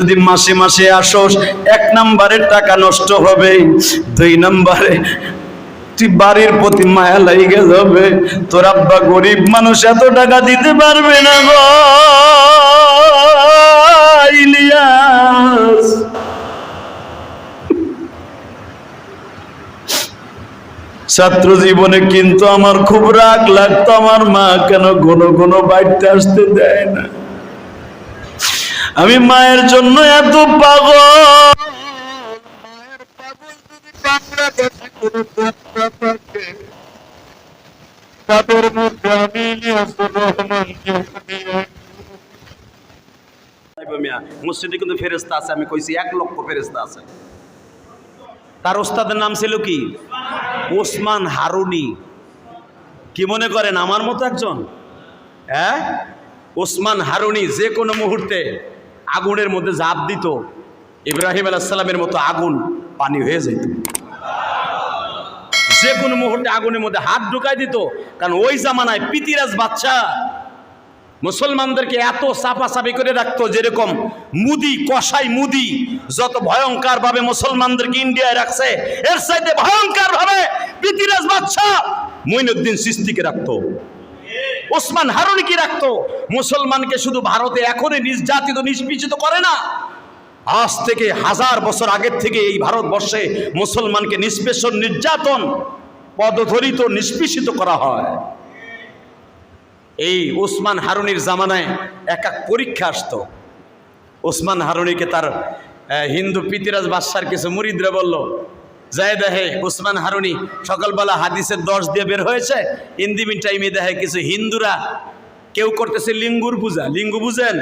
যদি মাসে মাসে আসোস, এক নাম্বারের টাকা নষ্ট হবে, দুই নাম্বারে তুই বাড়ির প্রতি মায়া লাইগে যাবে। তোর আব্বা গরিব মানুষ, এত টাকা দিতে পারবে না গো। ছাত্র জীবনে কিন্তু আমার খুব রাগ লাগতো, আমার মা কেন ঘন ঘন বাড়িতে আসতে দেয় না। আমি মায়ের জন্য এত পাগল। তাদের মধ্যে কিন্তু আছে, আমি কইছি এক আছে। তার ওস্তাদের নাম ছিল কি? ওসমান হারুনি। কি মনে করেন, আমার মতো একজন? হ্যাঁ? ওসমান হারুনি, যে কোনো মুহূর্তে আগুনের মধ্যে ঝাঁপ দিত, ইব্রাহিম আলাইসাল্লামের মতো আগুন পানি হয়ে যেত। যে কোনো মুহূর্তে আগুনের মধ্যে হাত ঢুকাই দিত, কারণ ওই জামানায় পিতিরাজ বাচ্চা মুসলমানদেরকে এত চাপাচাপি করে রাখতো, যেরকম মুদি, কসাই মুদি, যত ভয়ঙ্কর ভাবে মুসলমানদেরকে ইন্ডিয়ায় রাখছে, এর সাইডে ভয়ঙ্কর ভাবে পৃথিরাজ বাদশাহ মইনুদ্দিন সিস্তিকে রাখতো। ওসমান হারুনি কি রাখতো? মুসলমানকে শুধু ভারতে এখনই নির্যাতিত নিষ্পিচিত করে না। আজ থেকে হাজার বছর আগের থেকে এই ভারতবর্ষে মুসলমানকে নিষ্পেষণ, নির্যাতন, পদধরিত, নিষ্পেষিত করা হয়। এই ওসমান হারুনির জামানায় এক এক পরীক্ষা আসতো। ওসমান হারুনিকে তার হিন্দু পিতিরাজ বাদশার কিছু মুরিদরা বলল যায় দেখে ওসমান হারুনি সকালবেলা হাদিসের দশ দিয়ে বের হয়েছে। ইন্দিমিন টাইমে দেখে কিছু হিন্দুরা কেউ করতেছে লিঙ্গুর পূজা। লিঙ্গু বুঝেন?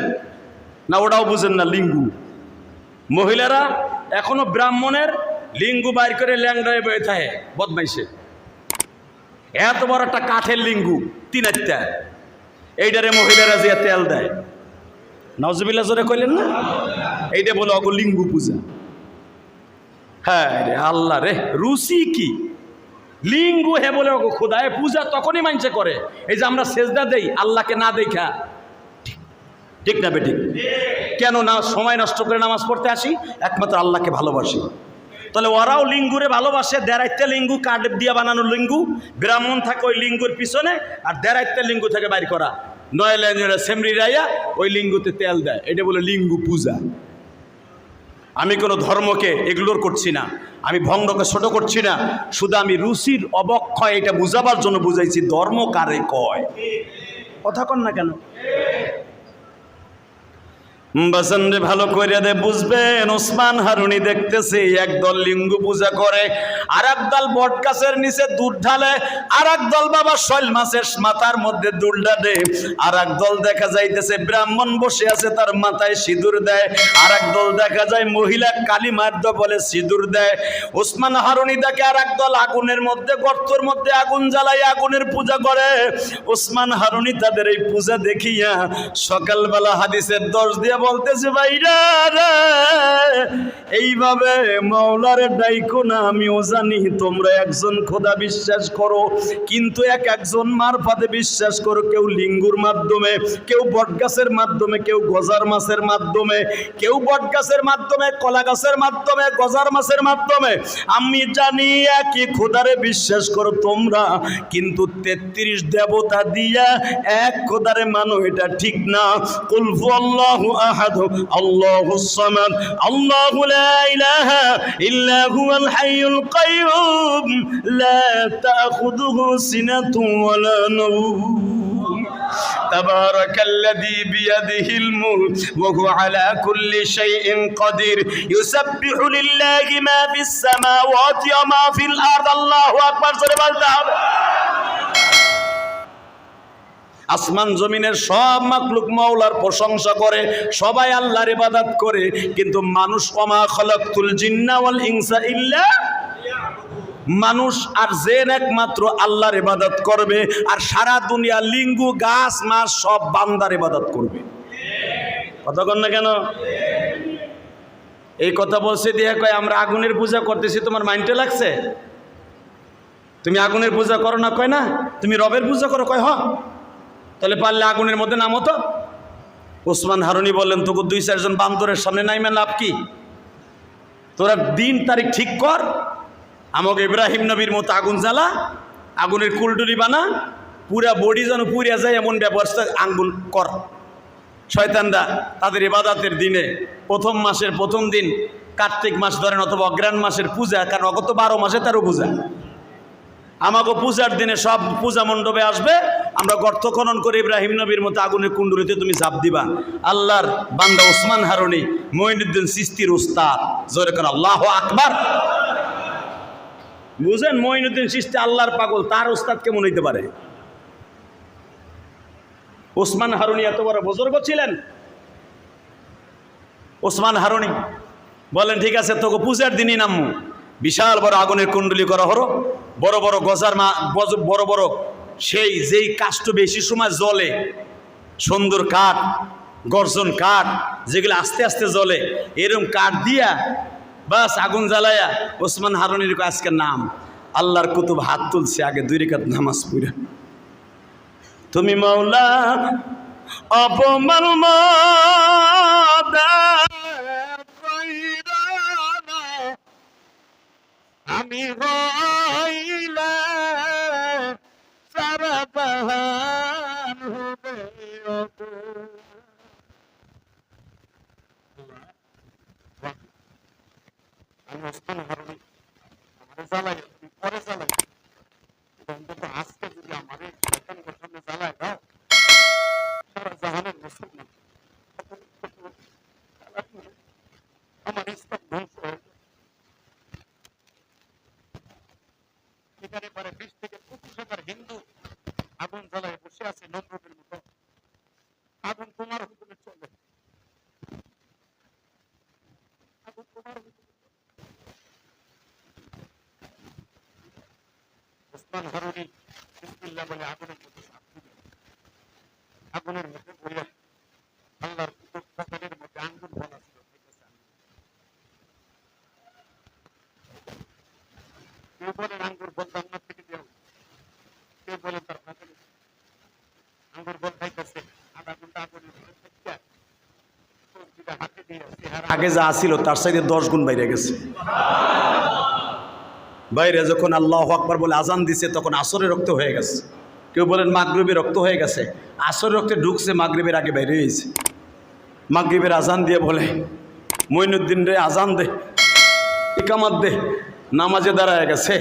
না ওটাও বুঝেন না, লিঙ্গু। মহিলারা এখনও ব্রাহ্মণের লিঙ্গু বাইর করে ল্যাংড়ায় বয়ে থাকে, বদমাইশে। এত বড় একটা কাঠের লিঙ্গু, তিন একটা এইটারে মহিলারা যে তেল দেয়। নজবিল্লা জোরে কইলেন না? এইটা বলে অগ লিঙ্গু পূজা। হ্যাঁ। রে আল্লাহ রে, রুচি কি? লিঙ্গু হে বলে খোদায়, পূজা তখনই মানছে করে। এই যে আমরা সেজদা দেই, আল্লাহকে না দেখা। ঠিক- না বেঠিক কেন না সময় নষ্ট করে নামাজ পড়তে আসি? একমাত্র আল্লাহকে ভালোবাসি। তাহলে ওরাও লিঙ্গুরে ভালোবাসে, দেড়াইতে লিঙ্গু, কাঠ দিয়ে বানানো লিঙ্গু, ব্রাহ্মণ থাকে ওই লিঙ্গুর পিছনে, আর দেড়াইতে লিঙ্গু থেকে বাইর করা। নয় সেমরি রাইয়া ওই লিঙ্গুতে তেল দেয়। এটা বলে লিঙ্গু পূজা। আমি কোনো ধর্মকে এগলোর করছি না। আমি ভঙ্গকে ছোট করছি না। শুধু আমি রুচির অবক্ষয় এটা বুঝাবার জন্য বুঝাইছি, ধর্ম কারে কয়? কথা কন না কেন? বাসনরে ভালো করে দে, বুঝবেন, ওসমান হারুনি দেখতেছি একদল লিঙ্গু পূজা করে আর একদল বট গাছের নিচে দুধ ঢালে আর দল বাবা শৈল মাছের মাথার মধ্যে দুল ডালে আর দল দেখা যাইতেছে ব্রাহ্মণ বসে আছে, তার মাথায় সিঁদুর দেয় আর দল দেখা যায় মহিলা কালী মার্দ বলে সিঁদুর দেয়, ওসমান হারুনি দেখে আর দল আগুনের মধ্যে, গর্তর মধ্যে আগুন জ্বালাই আগুনের পূজা করে, ওসমান হারুনি তাদের এই পূজা দেখিয়া সকালবেলা হাদিসের দশ দিয়ে বলতেছে, ভাইরা এইভাবে মাওলারে ডাইকো না, আমিও জানি তোমরা একজন খোদা বিশ্বাস করো, কিন্তু এক একজন মারফাতে বিশ্বাস করো, কেউ লিঙ্গুর মাধ্যমে, কেউ বটগাছের মাধ্যমে, কেউ গজার মাছের মাধ্যমে, কেউ বটগাছের মাধ্যমে, কলা গাছের মাধ্যমে, গজার মাছের মাধ্যমে, আমি জানি একই খোদারে বিশ্বাস করো তোমরা, কিন্তু তেত্রিশ দেবতা দিয়া এক খোদারে মানো, এটা ঠিক না। কুলফু আল্লাহু আহাদ আল্লাহু সামাদ আল্লাহু লা ইলাহা ইল্লা হুয়াল হাইয়ুল কাইয়ুম লা তাখুযুহু সিনাতুন ওয়ালা নাওম تبارك الذي بيده الملك وهو على كل شيء قدير يسبح لله ما في السماوات وما في الأرض الله أكبر সরে বলতে হবে আসমান জমিনের সব মাকলুক মাওলার প্রশংসা করে, সবাই আল্লাহর ইবাদত করে, কিন্তু মানুষ খলাকতুল জিন্না ওয়াল ইনসা ইল্লা মানুষ আর জেন একমাত্র আল্লাহর ইবাদত করবে, আর সারা দুনিয়া লিঙ্গু, গাছ, মাছ, সব বান্দার ইবাদত করবে। কথা কন না কেন? এই কথা বলছে দিয়ে কয়, আমরা আগুনের পূজা করতেছি, তোমার মাইন্ডে লাগছে? তুমি আগুনের পূজা করো না, কয় না? তুমি রবের পূজা করো, কয় হ? তাহলে পারলে আগুনের মধ্যে নামো তো। ওসমান হারুনি বললেন, তোকে দুই চারজন বান্দরের সামনে নাইমে লাভ কি? তোরা দিন তারিখ ঠিক কর, আমাকে ইব্রাহিম নবীর মতো আগুন জ্বালা, আগুনের কুলটুলি বানা, পুরা বডি যেন পুরিয়া যায় এমন ব্যবস্থা আঙ্গুল কর। শয়তানরা তাদের ইবাদাতের দিনে প্রথম মাসের প্রথম দিন কার্তিক মাস ধরেন অথবা অগ্রাণ মাসের পূজা, কারণ অগত বারো মাসে তারও পূজা। আমাকে পূজার দিনে সব পূজা মণ্ডপে আসবে। আমরা গর্ত খনন করে ইব্রাহিম নবীর মতো আগুনের কুণ্ডুরিতে তুমি ঝাঁপ দিবা। আল্লাহর বান্দা ওসমান হারুনি, মঈনুদ্দিন সিস্তির উস্তাদ। জোরে কর, আল্লাহ আকবার। বুঝেন মঈনুদ্দিন সিস্তি আল্লাহর পাগল, তার উস্তাদ কেমন হইতে পারে? ওসমান হারুনি এত বড় বুজুর্গ ছিলেন? ওসমান হারুনি, বলেন, ঠিক আছে, তোকে পূজার দিনই নামু বিশাল বড় আগুনের কুণ্ডলি করা হলো। বড় বড় গজার মা বড় বড় সেই, যেই কাষ্ট বেশি সময় জ্বলে, সুন্দর কাঠ, গর্জন কাঠ, যেগুলো আস্তে আস্তে জ্বলে এরকম কাঠ দিয়া বাস আগুন জ্বালায়া ওসমান হারুনির আজকের নাম। আল্লাহর কুতুব হাত তুলছে আগে দুই রেখাত নামাজ পুরা তুমি মাওলা অপমান আমি হইলে সারা হবে আমি ওসমান হারুনি অন্তত আজকে যদি আমারে শয়তান সামনে জ্বালায় দাও সারা জাহানের মুসলমান আমার ইসলাম ধ্বংস হয়ে যাবে। এখানে পরে বিশ থেকে পঁচিশ হাজার হিন্দু আগুন জ্বালায় বসে আছে নমরুদের মতো আগুন তোমার হুকুমে চলে আগুন তোমার হুকুমে চলে। ওসমান হারুনি বিসমিল্লাহ বলে আগুনের মধ্যে ঝাঁপ দিলেন। আগুনের মধ্যে পড়ে আল্লাহর কুতুব পকেটের মধ্যে আঙ্গুল বলা ছিল খাইতেছে আঙ্গুল। কেউ বলেন আঙ্গুর বল জান্নাত থেকে দেও কেউ বলেন তার পকেটে আঙ্গুর বল খাইতেছে আধা ঘণ্টা আগুনের মধ্যে থেকে সবজিটা হাতে দিয়ে চেহারা আগে যা ছিল, তার সাইডে দশ গুণ বাইরে গেছে। বাইরে যখন আল্লাহ আকবার বলে আজান দিছে, তখন আসরে রক্ত হয়ে গেছে। কেউ বলেন মাগরীবে রক্ত হয়ে গেছে। আসর রক্তে ঢুকছে, মাগরীবের আগে বাইরে হয়েছে। মাগরীবের আজান দিয়ে বলে মইনুদ্দিন রে, আজান দে, ইকামাত দে, নামাজে দাঁড়ায় গেছে।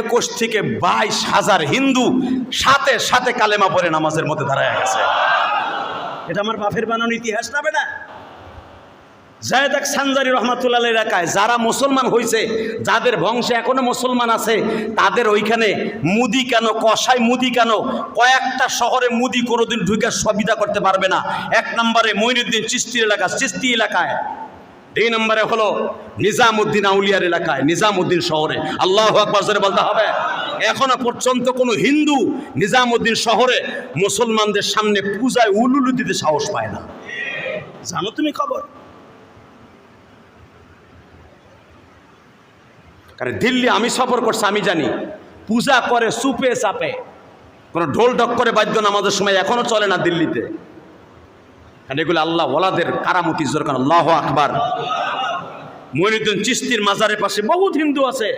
একুশ থেকে বাইশ হাজার হিন্দু সাথে সাথে কালেমা পরে নামাজের মধ্যে দাঁড়ায় গেছে। এটা আমার বাপের বানানো ইতিহাস না বেটা? জায়দাক সানজারি রহমাতুল্লাহ এলাকায় যারা মুসলমান হয়েছে যাদের বংশে এখনও মুসলমান আছে, তাদের ওইখানে মুদি কেন কষাই মুদি কেন, কয়েকটা শহরে মুদি কোনোদিন ঢুকে সুবিধা করতে পারবে না। এক নম্বরে মইনুদ্দিন চিস্তি এলাকা, চিস্তি এলাকায়। দুই নম্বরে হলো নিজামুদ্দিন আউলিয়ার এলাকায়, নিজামুদ্দিন শহরে। আল্লাহ আকবর বলতে হবে। এখনও পর্যন্ত কোনো হিন্দু নিজামুদ্দিন শহরে মুসলমানদের সামনে পূজায় উলুলু দিতে সাহস পায় না। জানো তুমি খবর? কারণ দিল্লি আমি সফর করছি, আমি জানি। পূজা করে, সুপে চাপে কোনো ঢোল ঢক করে বাদ্য নামাজের সময় এখনও চলে না দিল্লিতে। কারণ এগুলো আল্লাহ ওলাদের কারামতি জোর কারণ আল্লাহ আকবার। মনিউদ্দিন চিস্তির মাজারের পাশে বহুত হিন্দু আছে।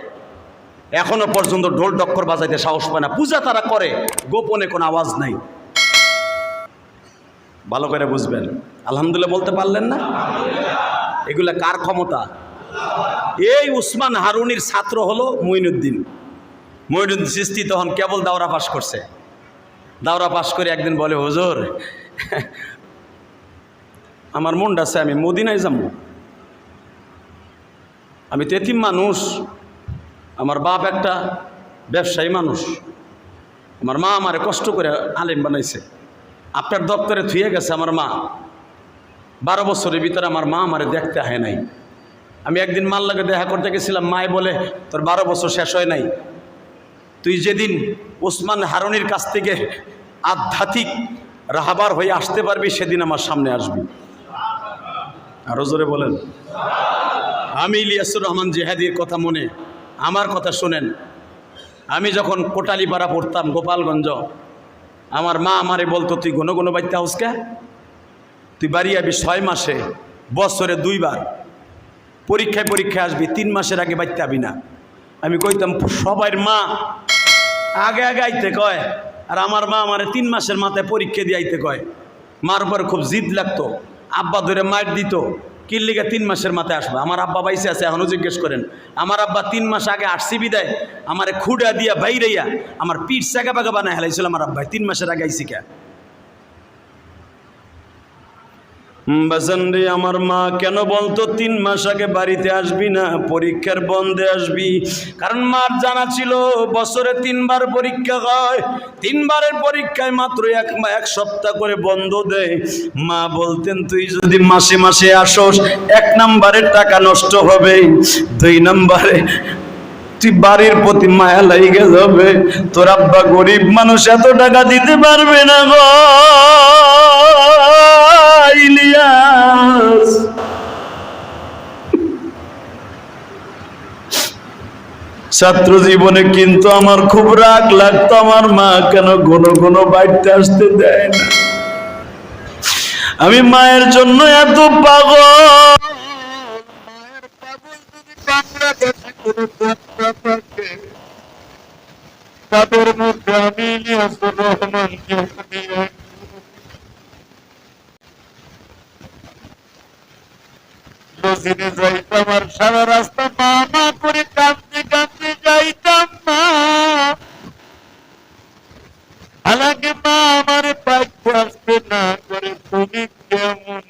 এখনও পর্যন্ত ঢোল ডক্কর বাজাইতে সাহস পায় না। পূজা তারা করে, গোপনে কোনো আওয়াজ নাই। ভালো করে বুঝবেন। আলহামদুলিল্লাহ বলতে পারলেন না? এগুলা কার ক্ষমতা? এই উসমান হারুনির ছাত্র হলো মঈনুদ্দিন। মঈনুদ্দিন সৃষ্টি তখন কেবল দাওরা পাশ করছে। দাওরা পাশ করে একদিন বলে, হুজুর, আমার মনটা আছে, আমি মদিনায় যাব। আমি তো এতিম মানুষ, আমার বাপ একটা ব্যবসায়ী মানুষ। আমার মা আমারে কষ্ট করে আলেম বানাইছে। আপনার দপ্তরে থুয়ে গেছে আমার মা। বারো বছরের ভিতরে আমার মা আমারে দেখতে হয় নাই। আমি একদিন মার লাগে দেখা করতে গেছিলাম মায় বলে, তোর বারো বছর শেষ হয় নাই। তুই যেদিন ওসমান হারনির কাছ থেকে আধ্যাত্মিক রাহাবার হয়ে আসতে পারবি, সেদিন আমার সামনে আসবি। আরও জোরে বলেন। আমি ইলিয়াসুর রহমান জেহাদির কথা মনে, আমার কথা শোনেন। আমি যখন কোটালিপাড়া পড়তাম, গোপালগঞ্জ, আমার মা আমারে বলতো, তুই ঘন ঘন বাইতে হাউসকে তুই বাড়ি আবি ছয় মাসে, বছরে দুইবার। পরীক্ষায় পরীক্ষায় আসবি, তিন মাসের আগে বাড়তে আবি না। আমি কইতাম সবার মা আগে আগে আইতে কয়, আর আমার মা আমার তিন মাসের মাথায় পরীক্ষা দিয়ে আইতে কয়। মার উপরে খুব জিদ লাগতো, আব্বা ধরে মার দিত কিল্লিগা তিন মাসের মাথায় আসবে? আমার আব্বা বাইসে আছে এখনও জিজ্ঞেস করেন। আমার আব্বা তিন মাস আগে আসছি বিদায়, আমার খুঁড়া দিয়া বাইরাইয়া, আমার পিঠ চাকা বাগা বানায় হেলাইছিল আমার আব্বাই তিন মাসের আগে আইসি কে রে, আমার মা, কেন বলতো তিন মাস আগে বাড়িতে আসবি না? পরীক্ষার বন্ধে আসবি। কারণ মার জানা ছিল, বছরে তিনবার পরীক্ষা হয়। তিনবারের পরীক্ষায় মাত্র এক এক সপ্তাহ করে বন্ধ দেয়। মা বলতেন, তুই যদি মাসে মাসে আসস, এক নাম্বারের টাকা নষ্ট হবে। দুই নাম্বারে তুই বাড়ির প্রতি মায়া লাইগে যাবে। তোর আব্বা গরিব মানুষ, এত টাকা দিতে পারবে না গো। ইলিয়াস ছাত্র জীবনে কিন্তু আমার খুব রাগ লাগতো, আমার মা কেন ঘন ঘন বাড়িতে আসতে দেয় না। আমি মায়ের জন্য এত পাগল। তাদের মধ্যে আমি ইলিয়াসুর যাইতাম আর সারা রাস্তা মা মা করে কাঁদতে কাঁদতে যাইতাম মা মা আমার পাইতে না করে তুমি কেমন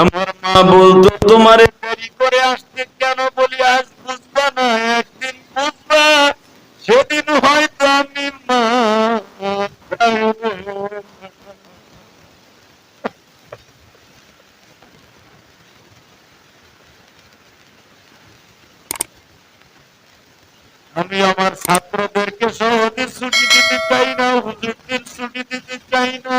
আমার মা বলতো, তোমার দেরি করে আসতে কেন বলি, আজ বুঝবা না, একদিন বুঝবা, সেদিন হয়তো আমি মা আমি আমার ছাত্রদেরকে সহজে ছুটি দিতে চাই না, হুজুরদের ছুটি দিতে চাই না।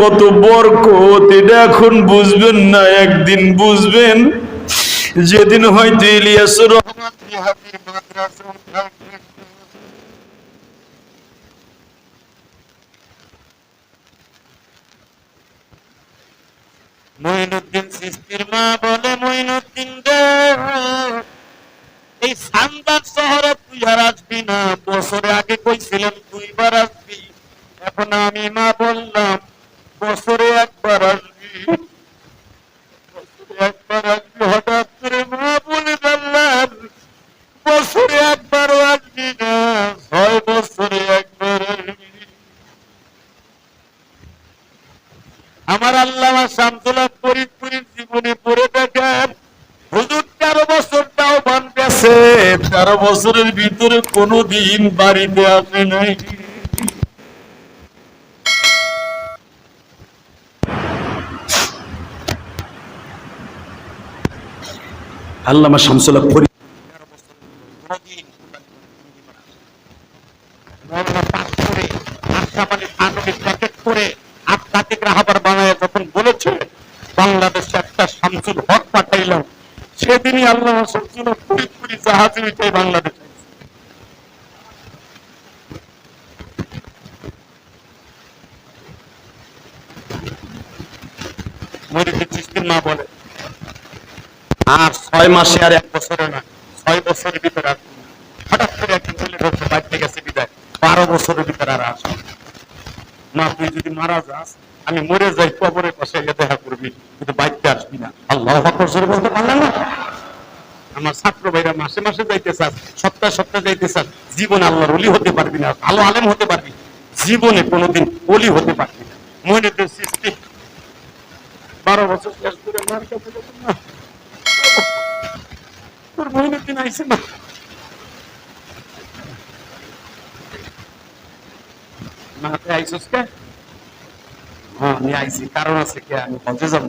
কত বরকত, এটা এখন বুঝবেন না, একদিন বুঝবেন। যেদিন হয়তো ইলিয়াসুর রহমান মঈনুদ্দিন সিস্তির মা বলে আগে কইছিলাম দুইবার আসবি? এখন আমি মা বললাম বছরে একবার কোনোদিন বাড়িতে আসে নাই। আল্লামা শামসুল্লাহ বানায় যখন বলেছে বাংলাদেশে একটা শামসুল হক পাঠাইলাম সেদিনই আল্লাহ শামসুল জাহাজে বাংলাদেশে। মা বলে। আর ছয় মাসে আর এক বছরে না, ছয় বছরের ভিতরে হঠাৎ করে একদিন চলে ঢুকছে বাড়িতে গেছে বিদায়, বারো বছরের ভিতরে আর আসবে না। মা, তুই যদি মারা যাস, আমি মরে যাই, কবরের পাশে গিয়ে দেখা করবি, কিন্তু বাড়িতে আসবি না। আল্লাহ আকবার বলতে পারলাম না। আমার ছাত্র ভাইরা মাসে মাসে যাইতে চাস, সপ্তাহে সপ্তাহে যাইতে চাস, জীবনে আল্লাহর অলি হতে পারবি না, ভালো আলেম হতে পারবি। জীবনে কোনোদিন অলি হতে পারবি না। মনে তো সৃষ্টি বারো বছর শেষ করে মার কাছে যখন না। তোর মহিনের দিন আইসে না। তুই আইসস কে? হ্যাঁ আমি আইসি। কারণ আছে কে, আমি বলতে যাব।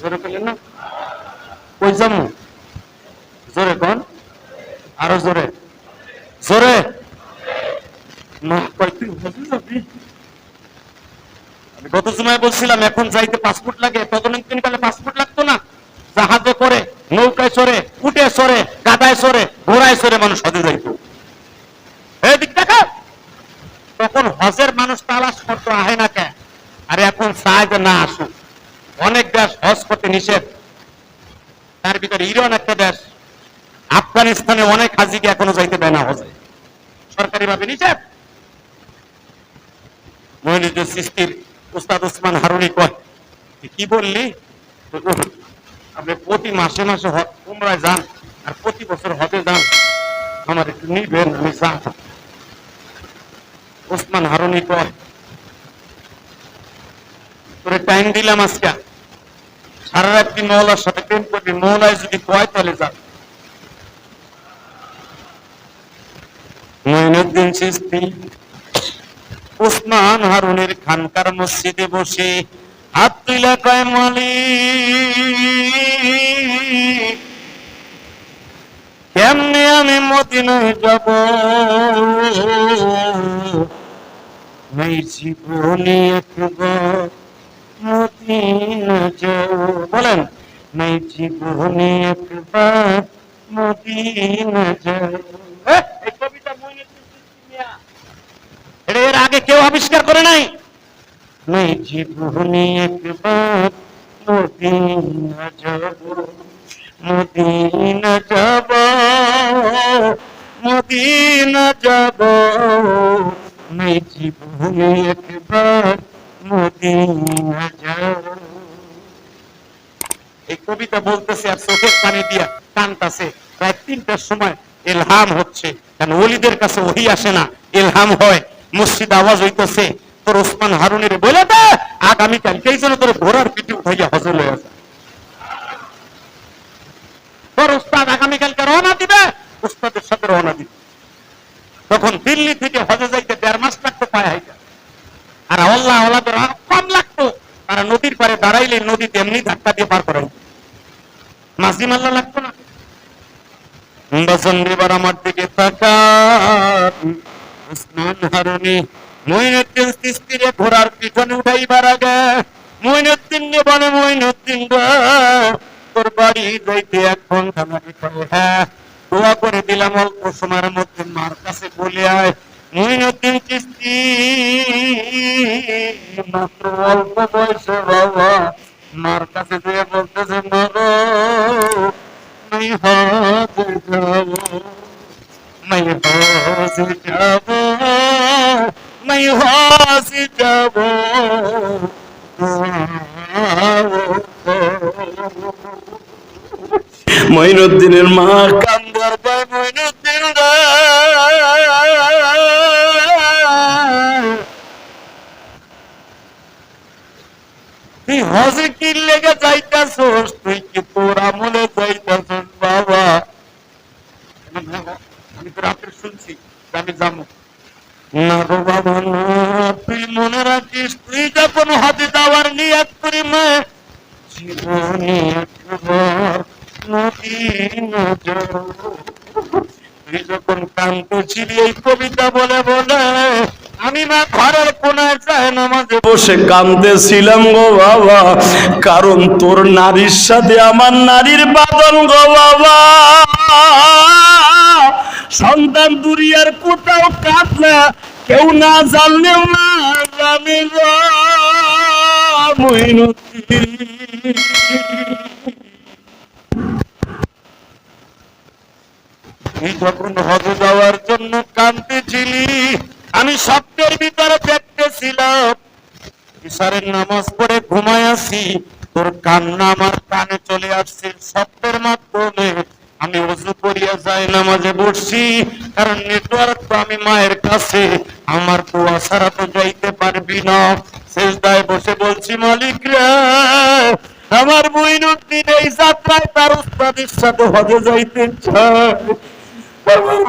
জোরে পেলেন না? কই যাব? জোরে কন? আরও জোরে না কই তুই বলতে যাবি আমি গত সময় বলছিলাম, এখন যাইতে পাসপোর্ট লাগে তদনীতিন কালে পাসপোর্ট লাগতো না। জাহাজে করে, নৌকায় চড়ে উঠে চড়ে গাদা নৌকায় চড়ে, ঘোড়ায় চড়ে মানুষ হজে যাইতো। এদিক দেখা। তখন হজের মানুষ তালাশ করতে, আহে না কে? আর এখন চায় যে না আসুক। অনেক দেশ হজ করতে নিষেধ। তার ভিতরে ইরান একটা দেশ। আফগানিস্তানে অনেক হাজিকে এখনও যাইতে দেয় না হজে। সরকারি ভাবে নিষেধ। মহিনুদ্দিন সিস্তির উস্তাদ ওসমান হারুনি কয় কি বললি? আপনি প্রতি মাসে মাসে উমরায় যান আর প্রতি বছর হজে যান। আমার একটু নিবেন, আমি যান। ওসমান হারুনি কয়, তোরে টাইম দিলাম আজকে। সারা রাত্রি মৌলার সাথে প্রেম করবি? মৌলায় যদি কয় তাহলে যা। মঈনুদ্দিন চিস্তি উসমান হারুনের খানকার মসজিদে বসে হাত তুলে কয় মালিক কেমনে আমি মদিনায় যাব? এই জীবনে একবার মদিনা যাব। বলেন নাই জীবনে একবার মদিনা যাব এ, এই কবিতা মইনুদ্দিন চিশতি মিয়া। এটা এর আগে কেউ করে নাই? নাই জীবনে একবার মদিনা যাব মদিনা যাব মদিনা যাব। নাই জীবনে একবার মদিনা যাব। এই কবিতা বলতেছে আর চোখের পানি দিয়া কানতাছে। প্রায় তিনটার সময় এলহাম হচ্ছে। কারণ ওলিদের কাছে ওহি আসে না এলহাম হয়। মসজিদ আওয়াজ হইতেছে, তোর ওসমান হারুনের বলে দে, আগামী কালকেই যেন তোর ঘোড়ার পিঠে উঠাইয়া হজে লয়ে আসে তোর উস্তাদ আগামীকালকে রওনা দিবে? উস্তাদের সাথে রওনা দিবে। তখন দিল্লি থেকে হজে যাইতে দেড় মাস লাগতো, পায়ে হাইটা। আর আল্লাহ আল্লাহদের আরও কম লাগতো, তারা নদীর পারে দাঁড়াইলে নদী তেমনি ধাক্কা দিয়ে পার করাই নাজিম আল্লাহ লাগতো না? বসন্ত এবার আমার দিকে তাকান। উসমান হারুনি মঈনুদ্দিন তিস্তিরে ঘোড়ার পিছনে উঠাইবার আগে মঈনুদ্দিন রে বলে মঈনুদ্দিন গো, তোর বাড়ি যাইতে এক ঘণ্টা লাগে হ্যাঁ দোয়া করে দিলাম অল্প সময়ের মধ্যে মার কাছে বলে আয়। মঈনুদ্দিন চিস্তি মাত্র অল্প বয়সে বাবা, মার কাছে যেয়ে বলতেছে, মরো, আমি হাত मैं हाथ जाओ मैं हाथ जाओ মঈনুদ্দিনের মা কান্দার পায় মইনুদ্দিন রে তুই হজে কি লেগে যাইতাছস তুই কি তোর আমলে যাইতাছস বাবা আমি তো শুনছি আমি যাব। না না মা কবিতা বলে বলে, আমি না ঘরের কোনায় যায় নামাজে বসে কাঁদতেছিলাম গো বাবা, কারণ তোর নারীর সাথে আমার নারীর বাদন গো বাবা। সন্তান দুরিয়ার কোথাও কাটলা কেউ না জানলেও না। তুই যখন হজে যাওয়ার জন্য কাঁদতেছিলি, আমি স্বপ্নের ভিতরে দেখতেছিলাম ইশারের নামাজ পড়ে ঘুমায় আসি, তোর কান্না আমার কানে চলে আসছে, স্বপ্নের মাধ্যমে আমি অজু করিয়া যাই নামাজে বসছি কারণ নেটওয়ার্ক তো আমি মায়ের কাছে। আমার দোয়া ছাড়া তো যাইতে পারবি না। শেষদায় বসে বলছি, মালিক আমার এই যাত্রায় তার সাথে হজে যাইতে চায়। আমার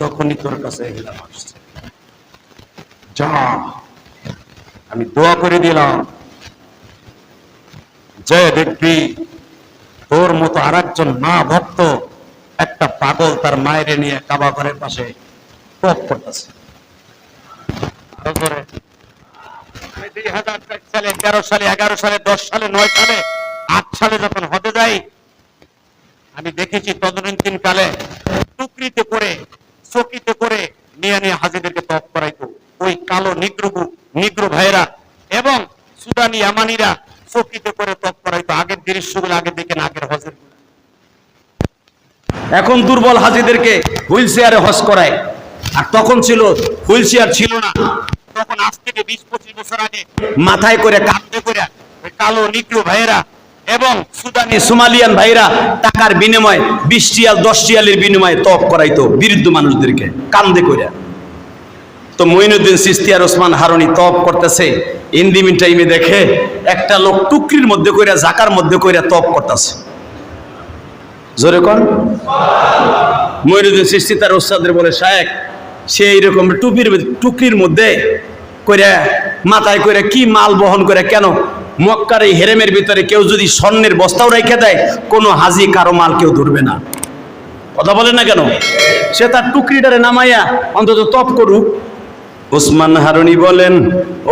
তখনই তোর কাছে এলাম আসছে। যা আমি দোয়া করে দিলাম, যে দেখবি তোর মতো আর একজন মা ভক্ত একটা পাগল তার মায়ের নিয়ে কাবা ঘরের পাশে পপ করতেছে। এগারো সালে, দশ সালে, নয় সালে, আট সালে যখন হতে আমি দেখেছি তদনীতিন কালে টুকরিতে করে, চকিতে করে নিয়ে নিয়ে হাজিদেরকে তপ করাইতো। ওই কালো নিগ্রবু নিগ্র ভাইরা এবং সুদানি আমানিরা চকিতে করে তপ করাইতো। আগের দৃশ্যগুলো আগে দেখেন আগের হজের এখন দুর্বল হাজিদেরকে হুইল চেয়ারে হজ করায়। আর তখন ছিল হুইল চেয়ার ছিল না। তখন আজ থেকে বিশ পঁচিশ বছর আগে মাথায় করে কাঁধে কাঁদতে করে কালো নিগ্র ভাইরা এবং সুদানি সোমালিয়ান ভাইরা টাকার বিনিময়ে বিশ টিয়াল দশ টিয়ালের বিনিময়ে তপ করাইতো। বিরুদ্ধ মানুষদেরকে কান্দে করে তো মঈনুদ্দিন সিস্তি আর ওসমান হারুনি তপ করতেছে। ইন্দিমিন টাইমে দেখে একটা লোক টুকরির মধ্যে কইরা, জাকার মধ্যে কইরা তপ করতেছে। জোরে কন। মঈনুদ্দিন সিস্তি তার ওস্তাদের বলে শায়েক সে এইরকম টুপির টুকরির মধ্যে কইরা, মাথায় কইরা কি মাল বহন করে কেন? মক্কার এই হেরেমের ভিতরে কেউ যদি স্বর্ণের বস্তাও রেখে দেয়, কোনো হাজি, কারও মাল কেউ ধরবে না। কথা বলে না কেন? সে তার টুকরিটারে নামাইয়া অন্তত তপ করুক। ওসমান হারুনি বলেন,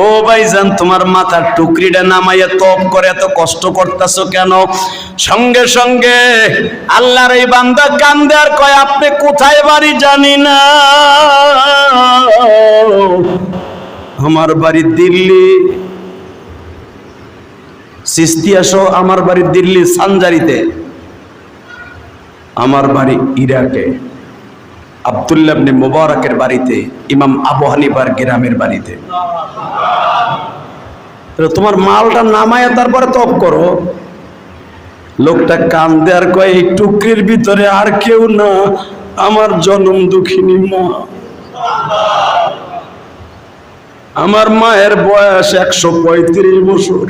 ও ভাইজান, তোমার মাথার টুকরিটা নামাইয়া তপ করে এত কষ্ট করতেছো কেন? সঙ্গে সঙ্গে আল্লাহর এই বান্দা কান্দে, আর কয়, আপনি কোথায় বাড়ি জানি না। আমার বাড়ি দিল্লি। সিস্তিয়া সহ আমার বাড়ি দিল্লি, সানজারিতে। আমার বাড়ি ইরাকে। আবদুল্লাহ ইবনে মুবারকের বাড়িতে, ইমাম আবু গ্রামের বাড়িতে। তোমার মালটা নামায় তারপরে তপ করো। লোকটা কান দেয়ার কয়, এই টুকরির ভিতরে আর কেউ না, আমার জনম দুঃখিনী মা। আমার মায়ের বয়স একশো পঁয়ত্রিশ বছর।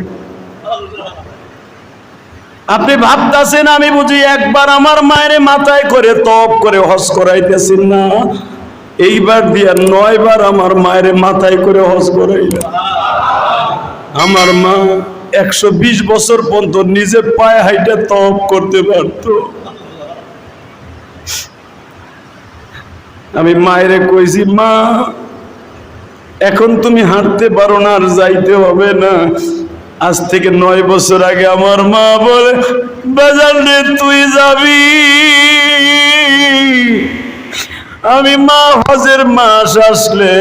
আপনি ভাবতেছেন আমি বুঝি একবার আমার মায়ের মাথায় করে তপ করে হজ করাইতেছেন না? এইবার দিয়া নয়বার আমার মায়ের মাথায় করে হজ করাইলা আমার মা একশো বিশ বছর পর্যন্ত নিজে পায়ে হাইটে তপ করতে পারত। আমি মায়েরে কইছি, মা, এখন তুমি হাঁটতে পারো না আর যাইতে হবে না। আজ থেকে নয় বছর আগে আমার মা বলে বেজাল তুই যাবি? আমি মা হজের মাস আসলে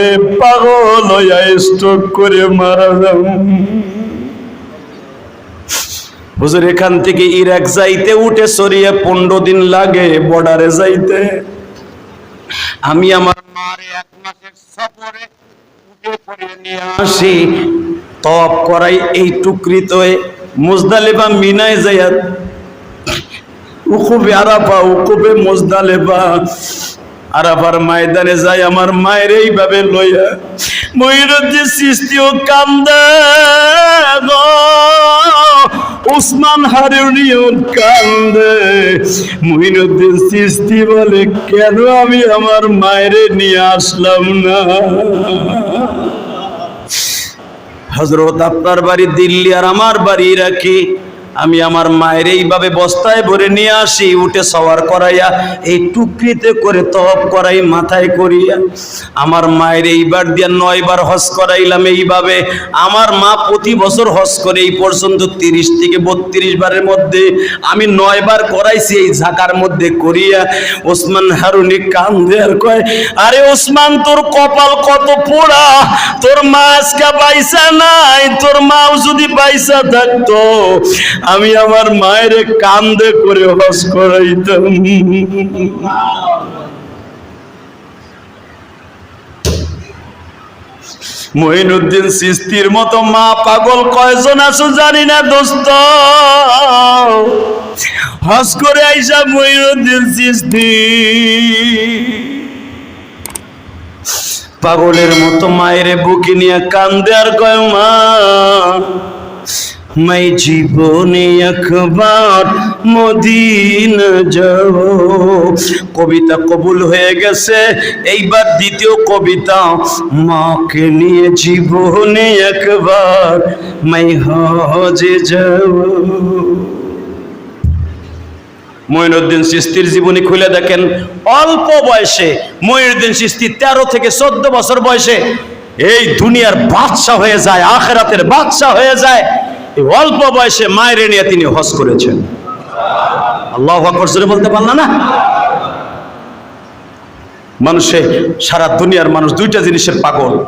পাগল হইয়া স্ট্রোক করে মারা যাব হুজুর, এখান থেকে ইরাক যাইতে উঠে সরিয়ে পনেরো দিন লাগে বর্ডারে যাইতে। আমি আমার মারে এক মাসের সফরে নিয়ে আসি তপ করাই এই টুকরিত মুজদালেবা মিনায় যাইয়া উকুবে আরাফা, উকুবে মুজদালেবা। আরাফার ময়দানে যাই, আমার মায়ের এইভাবে লইয়া ময়ূর যে সৃষ্টি ও গো উসমান হারুনিও কান্দে। মহিনুদ্দিন সৃষ্টি বলে, কেন আমি আমার মায়েরে নিয়ে আসলাম না? হজরত আপনার বাড়ি দিল্লি আর আমার বাড়ি রাখি আমি আমার মায়ের এইভাবে বস্তায় ভরে নিয়ে আসি, উঠে সওয়ার করাইয়া এই টুকরিতে করে তপ করাই মাথায় করিয়া আমার মায়ের এইবার দিয়ে নয়বার হজ করাইলাম এইভাবে। আমার মা প্রতি বছর হজ করে এই পর্যন্ত তিরিশ থেকে বত্রিশ বারের মধ্যে আমি নয়বার করাইছি এই ঝাঁকার মধ্যে করিয়া। ওসমান হারুনি কান্দে আর কয়, আরে ওসমান, তোর কপাল কত পোড়া, তোর মা আজকে পাইসা নাই, তোর মাও যদি পাইসা থাকতো আমি আমার মায়ের কান্দে করে হস করাইতাম। মহিনুদ্দিন সিস্তির মতো মা পাগল কয়জন আছো জানি না দোস্ত। হস করে আইসা মহিনুদ্দিন সিস্তি। পাগলের মতো মায়ের বুকে নিয়ে কান্দে আর কয় মা। मैं জীবনে একবার মদিনা যাব। কবিতা কবুল হয়ে গেছে, এইবার দ্বিতীয় কবিতা মাকে নিয়ে জীবনে একবার मैं হজে যাব। মঈনুদ্দিন চিস্তির জীবনী খুলে দেখেন, অল্প বয়সে, মঈনুদ্দিন চিস্তি তেরো থেকে চোদ্দ বছর বয়সে এই দুনিয়ার বাদশাহ হয়ে যায়, আখেরাতের বাদশাহ হয়ে যায়। অল্প বয়সে মায়ের নিয়ে তিনি হজ করেছেন। আল্লাহ জোরে বলতে পারল না? মানুষে, সারা দুনিয়ার মানুষ দুইটা জিনিসের পাগল।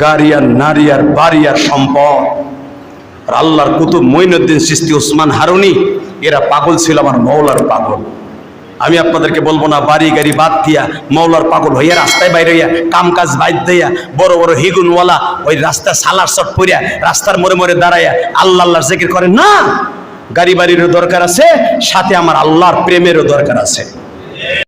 গাড়ি আর নারী আর বাড়ি আর সম্পদ। আর আল্লাহর কুতুব মঈনুদ্দিন সিস্তি ওসমান হারুনি, এরা পাগল ছিল, আমার মৌলার পাগল। আমি আপনাদেরকে বলব না, বাড়ি গাড়ি বাদ দিয়া মৌলার পাগল হইয়া রাস্তায় বাইরে হইয়া কাম কাজ বাইর দিয়া, বড় বড় হিগুনওয়ালা ওই রাস্তা সালার শট পড়িয়া রাস্তার মোড়ে মোড়ে দাঁড়াইয়া আল্লাহ আল্লাহর জিকির করেন, না! গাড়ি বাড়িরও দরকার আছে, সাথে আমার আল্লাহর প্রেমেরও দরকার আছে।